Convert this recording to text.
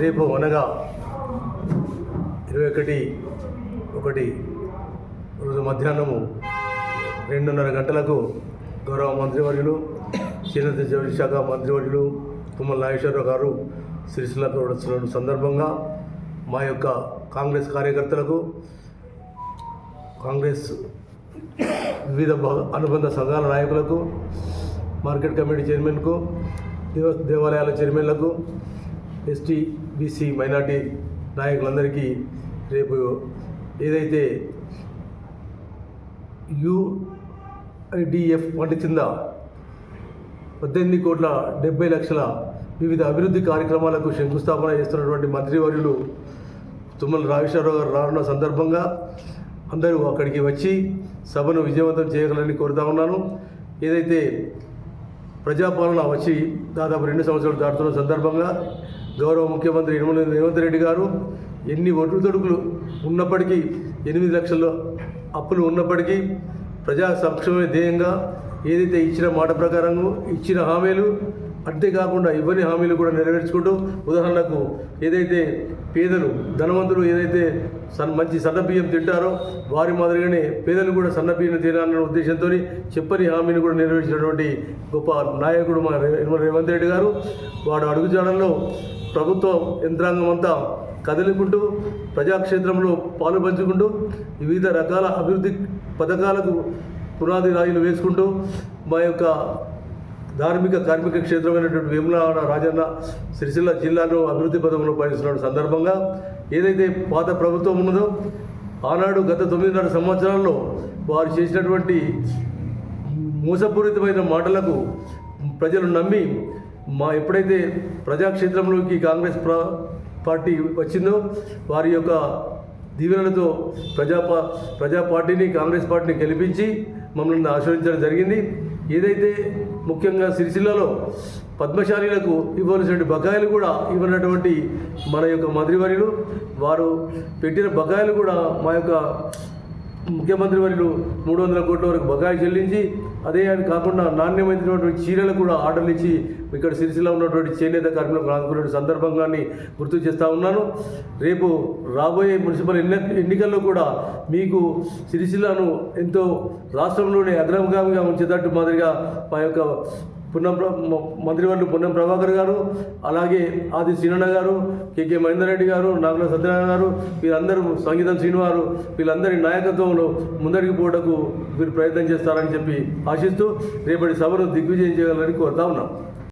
రేపు అనగా ఇరవై ఒకటి ఒకటి రోజు మధ్యాహ్నము రెండున్నర గంటలకు గౌరవ మంత్రివర్యులు చిన్న జౌళి శాఖ మంత్రివర్యులు తుమ్మల నాగేశ్వరరావు గారు సిరిసిల్లకు సందర్భంగా మా యొక్క కాంగ్రెస్ కార్యకర్తలకు కాంగ్రెస్ వివిధ అనుబంధ సంఘాల నాయకులకు మార్కెట్ కమిటీ చైర్మన్కు దేవ దేవాలయాల చైర్మన్లకు ఎస్టీ బీసీ మైనార్టీ నాయకులందరికీ రేపు ఏదైతే యుఐడిఎఫ్ వంటి కింద పద్దెనిమిది కోట్ల డెబ్బై లక్షల వివిధ అభివృద్ధి కార్యక్రమాలకు శంకుస్థాపన చేస్తున్నటువంటి మంత్రివర్యులు తుమ్మల రాజేశ్వరరావు గారు రానున్న సందర్భంగా అందరూ అక్కడికి వచ్చి సభను విజయవంతం చేయగలని కోరుతా ఉన్నాను. ఏదైతే ప్రజాపాలన వచ్చి దాదాపు రెండు సంవత్సరాలు దాటుతున్న సందర్భంగా గౌరవ ముఖ్యమంత్రి యనమల రేవంత్ రెడ్డి గారు ఎన్ని ఒడ్డుదొడుకులు ఉన్నప్పటికీ ఎనిమిది లక్షల అప్పులు ఉన్నప్పటికీ ప్రజా సంక్షేమ ధ్యేయంగా ఏదైతే ఇచ్చిన మాట ప్రకారము ఇచ్చిన హామీలు అంతేకాకుండా ఇవ్వని హామీలు కూడా నెరవేర్చుకుంటూ ఉదాహరణకు ఏదైతే పేదలు ధనవంతులు ఏదైతే సన్ మంచి సన్నబియ్యం తింటారో వారి మాదిరిగానే పేదలు కూడా సన్నబియ్యం తినాలన్న ఉద్దేశంతో చెప్పని హామీని కూడా నెరవేర్చినటువంటి గొప్ప నాయకుడు మా రేవంత్ రెడ్డి గారు. వాడు అడుగుజాడల్లో ప్రభుత్వ యంత్రాంగం అంతా కదిలికుంటూ ప్రజాక్షేత్రంలో పాలు పంచుకుంటూ వివిధ రకాల అభివృద్ధి పథకాలకు పునాది రాయిలు వేసుకుంటూ మా యొక్క ధార్మిక కార్మిక క్షేత్రమైనటువంటి వేములవాడ రాజన్న సిరిసిల్ల జిల్లాను అభివృద్ధి పథంలో పయనిస్తున్న సందర్భంగా ఏదైతే పాత ప్రభుత్వం ఉన్నదో ఆనాడు గత తొమ్మిదిన్నర సంవత్సరాల్లో వారు చేసినటువంటి మోసపూరితమైన మాటలకు ప్రజలు నమ్మి మా ఎప్పుడైతే ప్రజాక్షేత్రంలోకి కాంగ్రెస్ ప్ర పార్టీ వచ్చిందో వారి యొక్క దీవెనలతో ప్రజా ప్రజా పార్టీని కాంగ్రెస్ పార్టీని గెలిపించి మమ్మల్ని ఆశ్రయించడం జరిగింది. ఏదైతే ముఖ్యంగా సిరిసిల్లలో పద్మశాలీలకు ఇవ్వవలసిన బకాయిలు కూడా ఇవ్వనటువంటి మన యొక్క మంత్రివర్యులు వారు పెట్టిన బకాయిలు కూడా మా యొక్క ముఖ్యమంత్రి వర్యులు మూడు వందల కోట్ల వరకు బకాయి చెల్లించి అదే అని కాకుండా నాణ్యమైనటువంటి చీరలు కూడా ఆర్డర్లు ఇచ్చి ఇక్కడ సిరిసిల్ల ఉన్నటువంటి చేనేత కార్మికులకు ఆదుకునే సందర్భంగాన్ని గుర్తు చేస్తూ ఉన్నాను. రేపు రాబోయే మున్సిపల్ ఎన్ని ఎన్నికల్లో కూడా మీకు సిరిసిల్లను ఎంతో రాష్ట్రంలోనే అగ్రగామిగా ఉంచేటట్టు మాదిరిగా మా యొక్క పున్నం మంత్రివర్లు పున్నం ప్రభాకర్ గారు అలాగే ఆది శ్రీనన్న గారు కేకే మహేందర్ రెడ్డి గారు నాగుల సత్యనారాయణ గారు వీరందరూ సంగీతం శ్రీనివారు వీళ్ళందరి నాయకత్వంలో ముందరికి పోవటకు మీరు ప్రయత్నం చేస్తారని చెప్పి ఆశిస్తూ రేపటి సభను దిగ్విజయం చేయాలని కోరుతా ఉన్నాం.